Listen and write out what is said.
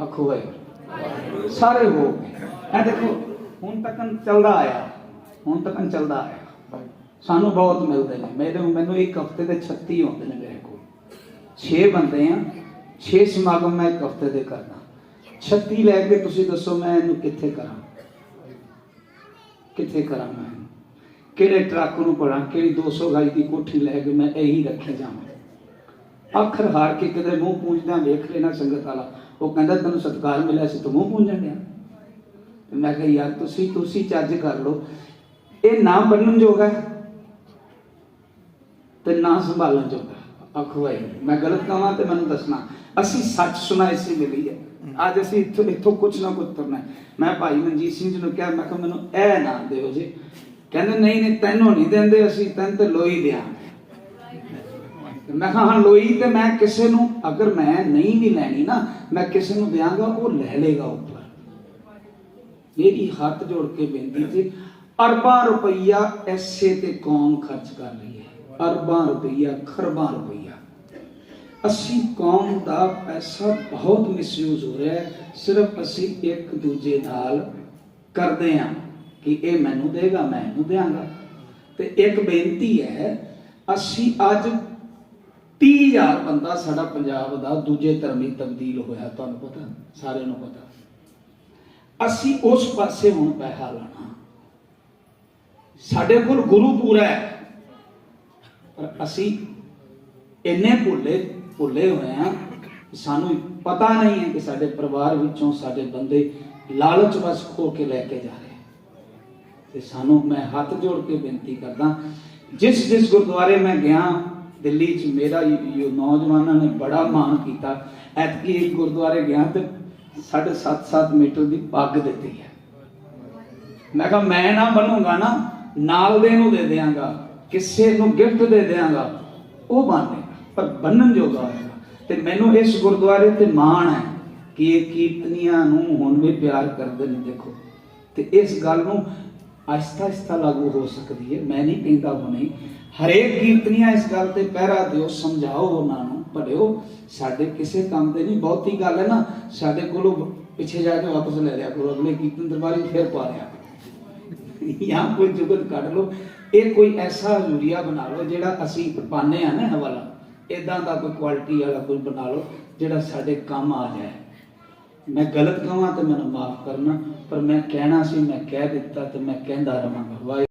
ਆਖੋ ਵਾਹਿਗੁਰੂ ਸਾਰੇ ਹੋ ਗਏ। ਇਹ ਦੇਖੋ, ਹੁਣ ਤੱਕ ਚੱਲਦਾ ਆਇਆ। ਹੁਣ ਤੱਕ ਚੱਲਦਾ ਆਇਆ। ਸਾਨੂੰ ਬਹੁਤ ਮਿਲਦੇ ਨੇ। ਮੇਰੇ ਮੈਨੂੰ ਇੱਕ ਹਫ਼ਤੇ ਦੇ 36 ਹੁੰਦੇ ਨੇ ਮੇਰੇ ਕੋਲ। 6 ਬੰਦੇ ਆ। 6 ਸਮਾਗਮ ਮੈਂ ਇੱਕ ਹਫ਼ਤੇ ਦੇ ਕਰਦਾ। 36 ਲੈ ਕੇ ਤੁਸੀਂ ਦੱਸੋ ਮੈਂ ਇਹਨੂੰ ਕਿੱਥੇ ਕਰਾਂ? ਕਿੱਥੇ ਕਰਾਂ ਮੈਂ ਕਿਹੜੇ ਟਰੱਕ ਨੂੰ ਪੜਾਂ ਕਿਹੜੀ 200 ਗਾਈ ਦੀ ਕੋਠੀ ਲੈ ਕੇ ਮੈਂ ਇਹੀ ਰੱਖੇ ਜਾਵਾਂ? ਅੱਖਰ ਹਾਰ ਕੇ ਕਿਤੇ ਮੂੰਹ ਪੂੰਝਦਾ ਵੇਖ ਲੈਣਾ ਸੰਗਤ ਵਾਲਾ। ਉਹ ਕਹਿੰਦਾ, ਤੈਨੂੰ ਸਤਿਕਾਰ ਮਿਲਿਆ ਸੀ, ਤੂੰ ਮੂੰਹ ਪੂੰਝਣ ਡਿਆ ਤੇ ਮੈਂ ਕਿਹਾ, ਯਾਰ, ਤੁਸੀਂ ਤੁਸੀਂ ਚੱਜ ਕਰ ਲਓ। ਇਹ ਨਾ ਬੰਨਣ ਜੋਗਾ ਹੈ ਤੇ ਨਾ ਸੰਭਾਲਣ ਜੋਗਾ ਆਖੋ, ਆਈ ਮੈਂ ਗਲਤ ਕਹਾਂ ਤੇ ਮੈਨੂੰ ਦੱਸਣਾ। ਅਸੀਂ ਸੱਚ ਸੁਣਾ ਇਸੇ ਮਿਲੀ ਹੈ। ਅੱਜ ਅਸੀਂ ਇੱਥੋਂ ਇੱਥੋਂ ਕੁਝ ਨਾ ਕੁਝ ਤੁਰਨਾ ਮੈਂ ਭਾਈ ਮਨਜੀਤ ਸਿੰਘ ਜੀ ਨੂੰ ਕਿਹਾ, ਮੈਂ ਕਿਹਾ, ਮੈਨੂੰ ਇਹ ਨਾ ਦਿਓ ਜੀ। ਕਹਿੰਦੇ, ਨਹੀਂ ਨਹੀਂ, ਤੈਨੂੰ ਨਹੀਂ ਦਿੰਦੇ ਅਸੀਂ, ਤੈਨੂੰ ਤੇ ਲੋਈ ਦਿਆਂਗੇ। ਮੈਂ ਕਿਹਾ, ਹਾਂ, ਲੋਈ, ਤੇ ਮੈਂ ਕਿਸੇ ਨੂੰ, ਅਗਰ ਮੈਂ ਨਹੀਂ ਵੀ ਲੈਣੀ ਨਾ, ਮੈਂ ਕਿਸੇ ਨੂੰ ਦਿਆਂਗਾ, ਉਹ ਲੈ ਲੇਗਾ ਉੱਪਰ। ਮੇਰੀ ਹੱਥ ਜੋੜ ਕੇ ਬੇਨਤੀ ਸੀ, ਅਰਬਾਂ ਰੁਪਈਆ ਐਸੇ ਤੇ ਕੌਮ ਖਰਚ ਕਰ ਰਹੀ ਹੈ। ਅਰਬਾਂ ਰੁਪਈਆ, ਖਰਬਾਂ ਰੁਪਈਆ। ਅਸੀਂ ਕੌਮ ਦਾ ਪੈਸਾ ਬਹੁਤ ਮਿਸਯੂਜ਼ ਹੋ ਰਿਹਾ ਹੈ, ਸਿਰਫ ਅਸੀਂ ਇੱਕ ਦੂਜੇ ਨਾਲ ਕਰਦੇ ਹਾਂ ਕਿ ਇਹ ਮੈਨੂੰ ਦੇਗਾ, ਮੈਂ ਇਹਨੂੰ ਦਿਆਂਗਾ। ਤੇ ਇੱਕ ਬੇਨਤੀ ਹੈ, ਅਸੀਂ ਅੱਜ 30000 ਬੰਦਾ ਸਾਡਾ ਪੰਜਾਬ ਦਾ ਦੂਜੇ ਧਰਮੀ ਤਬਦੀਲ ਹੋਇਆ, ਤੁਹਾਨੂੰ ਪਤਾ, ਸਾਰਿਆਂ ਨੂੰ ਪਤਾ। ਅਸੀਂ ਉਸ ਪਾਸੇ ਹੁਣ ਪੈਸਾ ਲਾਣਾ ਸਾਡੇ ਕੋਲ ਗੁਰੂ ਪੂਰਾ ਹੈ, ਪਰ ਅਸੀਂ ਇੰਨੇ ਭੁੱਲੇ ਭੁੱਲੇ ਹੋਏ ਆ ਸਾਨੂੰ ਪਤਾ ਨਹੀਂ ਹੈ ਕਿ ਸਾਡੇ ਪਰਿਵਾਰ ਵਿੱਚੋਂ ਸਾਡੇ ਬੰਦੇ ਲਾਲਚ ਵਸ ਖੋ ਕੇ ਲੈ ਕੇ ਜਾ ਰਹੇ ਤੇ ਸਾਨੂੰ ਮੈਂ ਹੱਥ ਜੋੜ ਕੇ ਬੇਨਤੀ ਕਰਦਾ ਜਿਸ ਜਿਸ ਗੁਰਦੁਆਰੇ ਮੈਂ ਗਿਆ ਦਿੱਲੀ 'ਚ ਮੇਰਾ ਨੌਜਵਾਨਾਂ ਨੇ ਬੜਾ ਮਾਣ ਕੀਤਾ। ਐਤਕੀ ਇੱਕ ਗੁਰਦੁਆਰੇ ਗਿਆ ਤੇ 7.5 ਮੀਟਰ ਦੀ ਪੱਗ ਦਿੱਤੀ ਹੈ। ਮੈਂ ਕਿਹਾ, ਮੈਂ ਨਾ ਬਣੂੰਗਾ ਨਾ, ਨਾਲ ਦੇ ਨੂੰ ਦੇ ਦਿਆਂਗਾ, ਕਿਸੇ ਨੂੰ ਗਿਫਟ ਦੇ ਦਿਆਂਗਾ, ਉਹ ਬਣੇਗਾ ਪਰ ਬੰਨਣ ਜੋਗਾ ਹੋਏਗਾ ਤੇ ਮੈਨੂੰ ਇਸ ਗੁਰਦੁਆਰੇ ਤੇ ਮਾਣ ਹੈ ਕਿ ਇਹ ਕੀਰਤਨੀਆਂ ਨੂੰ ਹੁਣ ਵੀ ਪਿਆਰ ਕਰਦੇ ਨੇ, ਦੇਖੋ। ਤੇ ਇਸ ਗੱਲ ਨੂੰ ਆਹਿਸਤਾ ਆਹਿਸਤਾ ਲਾਗੂ ਹੋ ਸਕਦੀ ਹੈ। ਮੈਂ ਨਹੀਂ ਕਹਿੰਦਾ ਹੁਣੇ ਹਰੇਕ ਕੀਰਤਨੀਆਂ ਇਸ ਗੱਲ ਤੇ ਪਹਿਰਾ ਦਿਓ, ਸਮਝਾਓ ਉਹਨਾਂ ਨੂੰ। ਪੜਿਓ ਸਾਡੇ ਕਿਸੇ ਕੰਮ ਤੇ ਨਹੀਂ, ਬਹੁਤੀ ਗੱਲ ਹੈ ਨਾ। ਸਾਡੇ ਕੋਲੋਂ ਪਿੱਛੇ ਜਾ ਕੇ ਵਾਪਸ ਲੈ ਲਿਆ ਕਰੋ। ਅਗਲੇ ਕੀਰਤਨ ਦਰਬਾਰੀ ਫੇਰ ਪਾ ਲਿਆ ਜਾਂ ਕੋਈ ਜੁਗਤ ਕੱਢ ਲਓ। ਇਹ ਕੋਈ ਐਸਾ ਯੂਰੀਆ ਬਣਾ ਲਓ ਜਿਹੜਾ ਅਸੀਂ ਪਾਣੇ ਆ ਨਾ ਹਵਾਲਾ ਇਦਾਂ ਦਾ ਕੋਈ ਕੁਆਲਿਟੀ ਵਾਲਾ ਕੋਈ ਬਣਾ ਲਓ ਜਿਹੜਾ ਸਾਡੇ ਕੰਮ ਆ ਜਾਏ। ਮੈਂ ਗਲਤ ਕਹਾਂ ਤੇ ਮੈਨੂੰ ਮਾਫ ਕਰਨਾ, ਪਰ ਮੈਂ ਕਹਿਣਾ ਸੀ, ਮੈਂ ਕਹਿ ਦਿੱਤਾ ਤੇ ਮੈਂ ਕਹਿੰਦਾ ਰਹਾਂਗਾ ਵਾਹਿ